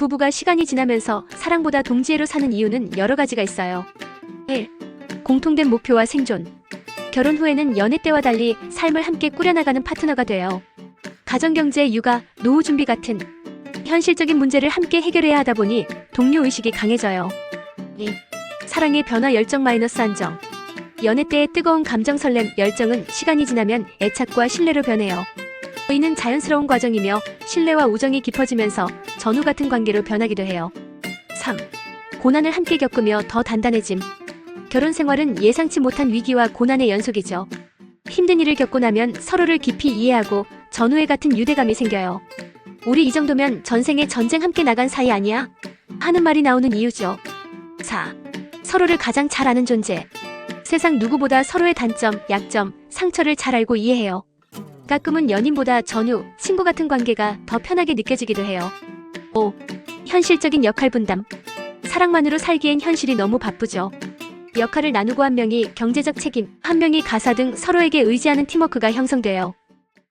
부부가 시간이 지나면서 사랑보다 동지애로 사는 이유는 여러 가지가 있어요. 1. 공통된 목표와 생존. 결혼 후에는 연애 때와 달리 삶을 함께 꾸려나가는 파트너가 돼요. 가정경제, 육아, 노후 준비 같은 현실적인 문제를 함께 해결해야 하다 보니 동료 의식이 강해져요. 2. 사랑의 변화 열정 마이너스 안정. 연애 때의 뜨거운 감정 설렘, 열정은 시간이 지나면 애착과 신뢰로 변해요. 이는 자연스러운 과정이며 신뢰와 우정이 깊어지면서 전후 같은 관계로 변하기도 해요. 3. 고난을 함께 겪으며 더 단단해짐. 결혼 생활은 예상치 못한 위기와 고난의 연속이죠. 힘든 일을 겪고 나면 서로를 깊이 이해하고 전후에 같은 유대감이 생겨요. 우리 이 정도면 전생에 전쟁 함께 나간 사이 아니야? 하는 말이 나오는 이유죠. 4. 서로를 가장 잘 아는 존재. 세상 누구보다 서로의 단점, 약점, 상처를 잘 알고 이해해요. 가끔은 연인보다 전후, 친구 같은 관계가 더 편하게 느껴지기도 해요. 5. 현실적인 역할 분담. 사랑만으로 살기엔 현실이 너무 바쁘죠. 역할을 나누고 한 명이 경제적 책임, 한 명이 가사 등 서로에게 의지하는 팀워크가 형성돼요.